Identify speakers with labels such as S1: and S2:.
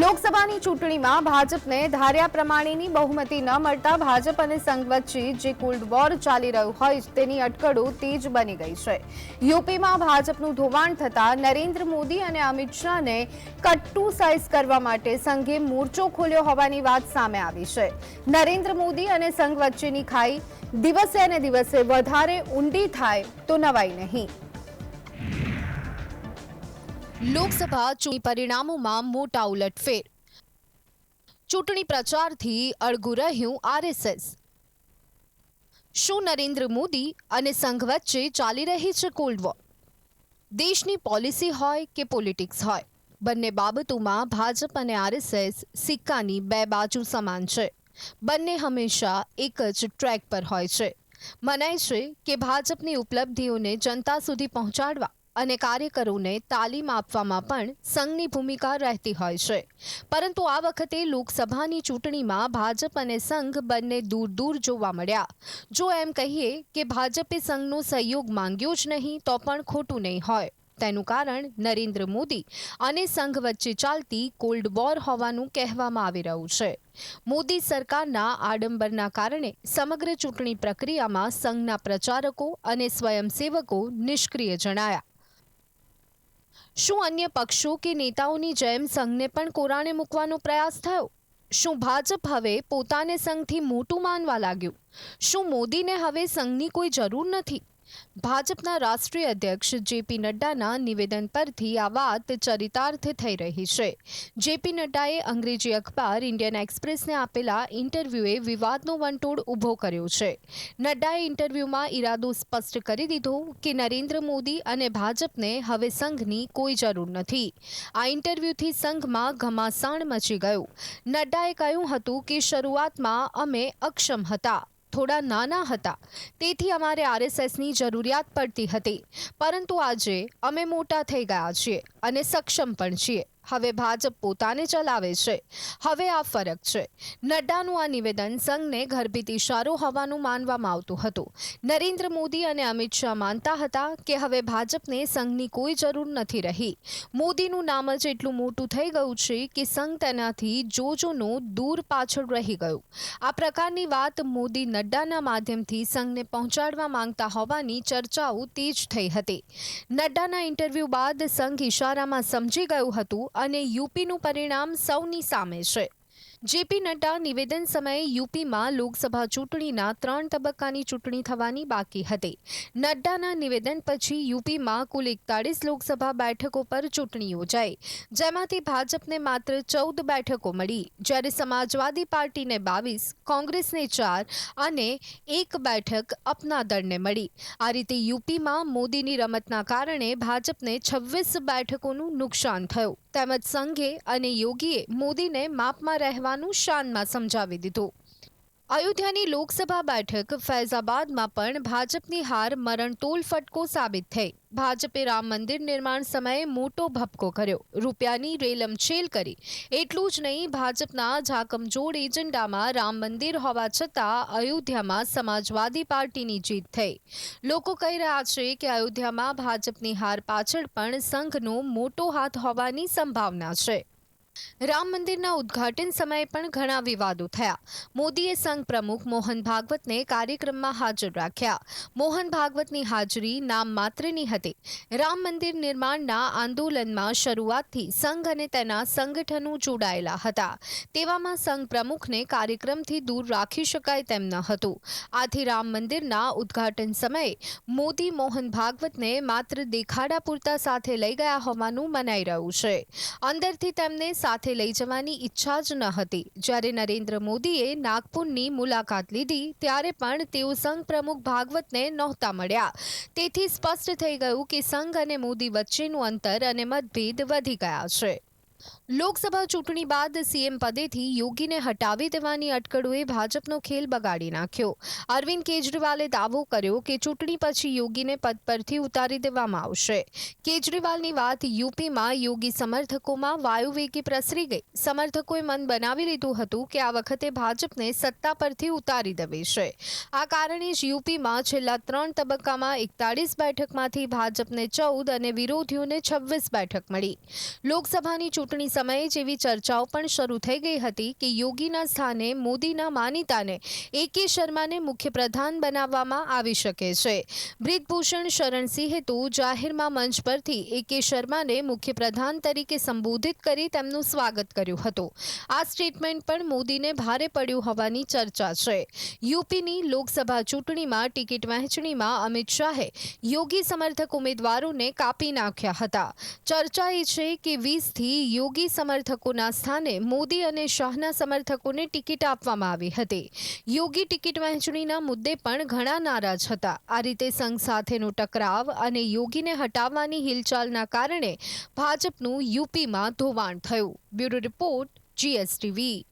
S1: લોકસભાની ચૂંટણીમાં ભાજપને ધાર્યા પ્રમાણેની બહુમતી ન મળતા ભાજપ અને સંઘ વચ્ચે જે કોલ્ડ વોર ચાલી રહ્યું હોય તેની અટકળો તેજ બની ગઈ છે. યુપીમાં ભાજપનું ધોવાણ થતા નરેન્દ્ર મોદી અને અમિત શાહને કટ્ટુ સાઇઝ કરવા માટે સંઘે મોરચો ખોલ્યો હોવાની વાત સામે આવી છે. નરેન્દ્ર મોદી અને સંઘ વચ્ચેની ખાઈ દિવસે અને દિવસે વધારે ઊંડી થાય તો નવાઈ નહીં. લોકસભા ચૂંટણી પરિણામોમાં મોટા ઉલટફેર. ચૂંટણી પ્રચારથી અળગું રહ્યું આરએસએસ. શું નરેન્દ્ર મોદી અને સંઘ વચ્ચે ચાલી રહી છે કોલ્ડ વોર દેશની પોલિસી હોય કે પોલિટિક્સ હોય, બંને બાબતોમાં ભાજપ અને આરએસએસ સિક્કાની બે બાજુ સમાન છે. બંને હંમેશા એક જ ટ્રેક પર હોય છે. મનાય છે કે ભાજપની ઉપલબ્ધિઓને જનતા સુધી પહોંચાડવા અને કાર્યકરોને તાલીમ આપવામાં પણ સંઘની ભૂમિકા રહેતી હોય છે. પરંતુ આ વખતે લોકસભાની ચૂંટણીમાં ભાજપ અને સંઘ બંને દૂર દૂર જોવા મળ્યા. જો એમ કહીએ કે ભાજપે સંઘનો સહયોગ માંગ્યો જ નહીં, તો પણ ખોટું નહીં હોય. તેનું કારણ નરેન્દ્ર મોદી અને સંઘ વચ્ચે ચાલતી કોલ્ડ વોર હોવાનું કહેવામાં આવી રહ્યું છે. મોદી સરકારના આડંબરના કારણે સમગ્ર ચૂંટણી પ્રક્રિયામાં સંઘના પ્રચારકો અને સ્વયંસેવકો નિષ્ક્રિય જણાયા. શું અન્ય પક્ષો કે નેતાઓની જેમ સંઘને પણ કોરાણે મૂકવાનો પ્રયાસ થયો? શું ભાજપ હવે પોતાને સંઘથી મોટું માનવા લાગ્યું? શું મોદીને હવે સંઘની કોઈ જરૂર નથી? ભાજપના રાષ્ટ્રીય અધ્યક્ષ જેપી નડ્ડાના નિવેદન પરથી આ વાત ચરિતાર્થ થઈ રહી છે. જેપી નડ્ડાએ અંગ્રેજી અખબાર ઇન્ડિયન એક્સપ્રેસને આપેલા ઇન્ટરવ્યૂએ વિવાદનો વંટોળ ઊભો કર્યો છે. નડ્ડાએ ઇન્ટરવ્યૂમાં ઈરાદો સ્પષ્ટ કરી દીધો કે નરેન્દ્ર મોદી અને ભાજપને હવે સંઘની કોઈ જરૂર નથી. આ ઇન્ટરવ્યૂથી સંઘમાં ઘમાસાણ મચી ગયું. નડ્ડાએ કહ્યું હતું કે શરૂઆતમાં અમે અક્ષમ હતા. થોડા નાના હતા. તેથી અમારે આરએસએસની જરૂરિયાત પડતી હતી. પરંતુ આજે અમે મોટા થઈ ગયા છીએ અને સક્ષમ પણ છીએ. હવે ભાજપ પોતાને ચલાવે છે. હવે આ ફરક છે. નડ્ડાનું આ નિવેદન સંઘને ગર્ભિત ઇશારો હોવાનું માનવામાં આવતું હતું. નરેન્દ્ર મોદી અને અમિત શાહ માનતા હતા કે હવે ભાજપને સંઘની કોઈ જરૂર નથી રહી. મોદીનું નામ જ એટલું મોટું થઈ ગયું છે કે સંઘ તેનાથી જોજોનો દૂર પાછળ રહી ગયું. આ પ્રકારની વાત મોદી નડ્ડાના માધ્યમથી સંઘને પહોંચાડવા માંગતા હોવાની ચર્ચાઓ તેજ થઈ હતી. નડ્ડાના ઇન્ટરવ્યૂ બાદ સંઘ ઇશારામાં સમજી ગયું હતું અને યુપીનું પરિણામ સૌની સામે છે. જેપી નડ્ડા નિવેદન સમયે યુપીમાં લોકસભા ચૂંટણીના ત્રણ તબક્કાની ચૂંટણી થવાની બાકી હતી. નડ્ડાના નિવેદન પછી યુપીમાં કુલ એકતાળીસ લોકસભા બેઠકો પર ચૂંટણી યોજાઈ. જેમાંથી ભાજપને માત્ર ચૌદ બેઠકો મળી. જ્યારે સમાજવાદી પાર્ટીને બાવીસ, કોંગ્રેસને ચાર અને એક બેઠક અપના દળને મળી. આ રીતે યુપીમાં મોદીની રમતના કારણે ભાજપને છવ્વીસ બેઠકોનું નુકસાન થયું. તેમજ સંઘે અને યોગીએ મોદીને માપમાં રહેવાનું શાનમાં સમજાવી દીધું. અયોધ્યાની લોકસભા બેઠક ફૈઝાબાદમાં પણ ભાજપની હાર મરણતોલ ફટકો સાબિત થઈ. ભાજપે રામ મંદિર નિર્માણ સમયે મોટો ભપકો કર્યો. રૂપિયાની રેલમછેલ કરી. એટલું જ નહીં, ભાજપના ઝાકમજોડ એજન્ડામાં રામ મંદિર હોવા છતાં અયોધ્યામાં સમાજવાદી પાર્ટીની જીત થઈ. લોકો કહી રહ્યા છે કે અયોધ્યામાં ભાજપની હાર પાછળ પણ સંઘનો મોટો હાથ હોવાની સંભાવના છે. રામ મંદિરના ઉદ્ઘાટન સમયે પણ ઘણા વિવાદો થયા. મોદીએ સંઘ પ્રમુખ મોહન ભાગવતને કાર્યક્રમમાં હાજર રાખ્યા. મોહન ભાગવતની હાજરી નામ માત્રની હતી. રામ મંદિર નિર્માણના આંદોલનમાં શરૂઆતથી સંઘ અને તેના સંગઠનો જોડાયેલા હતા. તેવામાં સંઘ પ્રમુખને કાર્યક્રમથી દૂર રાખી શકાય તેમ ન હતું. આથી રામ મંદિરના ઉદ્ઘાટન સમયે મોદી મોહન ભાગવતને માત્ર દેખાડા પૂરતા સાથે લઈ ગયા હોવાનું મનાઈ રહ્યું છે. અંદરથી તેમને સાથે લઈ જવાની ઈચ્છા જ ન હતી. જ્યારે નરેન્દ્ર મોદીએ નાગપુરની મુલાકાત લીધી, ત્યારે પણ તેઓ સંઘ પ્રમુખ ભાગવતને નહોતા મળ્યા. તેથી સ્પષ્ટ થઈ ગયું કે સંઘ અને મોદી વચ્ચેનું અંતર અને મતભેદ વધી ગયા છે. લોકસભા ચૂંટણી બાદ સીએમ પદેથી યોગીને હટાવી દેવાની અટકળોએ ભાજપનો ખેલ બગાડી નાખ્યો. અરવિંદ કેજરીવાલે દાવો કર્યો કે ચૂંટણી પછી યોગીને પદ પરથી ઉતારી દેવામાં આવશે. કેજરીવાલની વાત યુપીમાં યોગી સમર્થકોમાં વાયુવેગી પ્રસરી ગઈ. સમર્થકોએ મન બનાવી લીધું હતું કે આ વખતે ભાજપને સત્તા પરથી ઉતારી દેવી છે. આ કારણે જ યુપીમાં છેલ્લા ત્રણ તબક્કામાં એકતાળીસ બેઠકમાંથી ભાજપને ચૌદ અને વિરોધીઓને છવ્વીસ બેઠક મળી. લોકસભાની ચૂંટણી ચૂંટણી સમયે જેવી ચર્ચાઓ પણ શરૂ થઈ ગઈ હતી કે યોગીના સ્થાને મોદીના માનીતાને એ કે શર્માને મુખ્યપ્રધાન બનાવવામાં આવી શકે છે. બ્રિજભૂષણ શરણસિંહે તો જાહેરમાં મંચ પરથી એ કે શર્માને મુખ્યપ્રધાન તરીકે સંબોધિત કરી તેમનું સ્વાગત કર્યું હતું. આ સ્ટેટમેન્ટ પણ મોદીને ભારે પડ્યું હોવાની ચર્ચા છે. યુપીની લોકસભા ચૂંટણીમાં ટિકિટ વહેંચણીમાં અમિત શાહે યોગી સમર્થક ઉમેદવારોને કાપી નાખ્યા હતા. ચર્ચા એ છે કે વીસથી યોગી સમર્થકોના સ્થાને મોદી અને શાહના સમર્થકોને ટિકિટ આપવામાં આવી હતી. યોગી ટિકિટ વહેંચણીના મુદ્દે પણ ઘણા નારાજ હતા. આ રીતે સંઘ સાથેનો ટકરાવ અને યોગીને હટાવવાની હિલચાલના કારણે ભાજપનું યુપીમાં ધોવાણ થયું. Bureau report, GSTV.